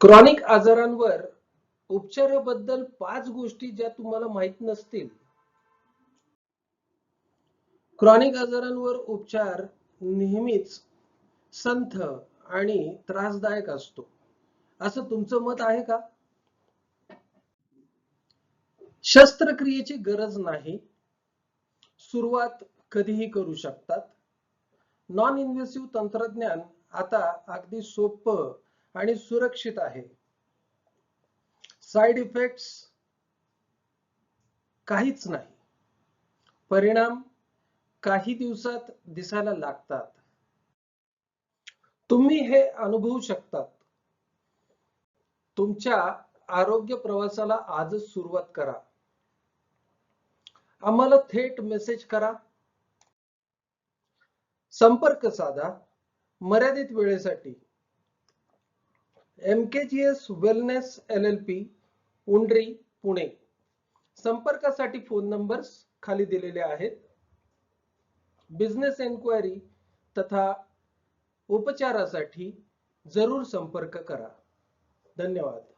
Chronic आजारांवर उपचाराबद्दल पाच गोष्टी ज्या तुम्हाला माहीत नसतील. क्रॉनिक आजारांवर उपचार नेहमीच संथ आणि त्रासदायक असतो. असं तुमचं मत आहे का? शस्त्रक्रियेची गरज नाही. सुरुवात कधीही करू शकतात. नॉन इन्व्हेसिव्ह तंत्रज्ञान आता अगदी सोपं आणि सुरक्षित आहे. साइड इफेक्ट्स काहीच नाही. परिणाम काही दिवसात दिसायला लागतात. तुम्ही हे अनुभवू शकतात. तुमच्या आरोग्य प्रवासाला आजच सुरुवात करा. आम्हाला थेट मेसेज करा. संपर्क साधा. मर्यादित वेळेसाठी. M K G S wellness L L P Undri Pune संपर्कासाठी फोन नंबर्स खाली दिलेले आहेत. बिझनेस एन्क्वायरी तथा उपचारासाठी जरूर संपर्क करा. धन्यवाद.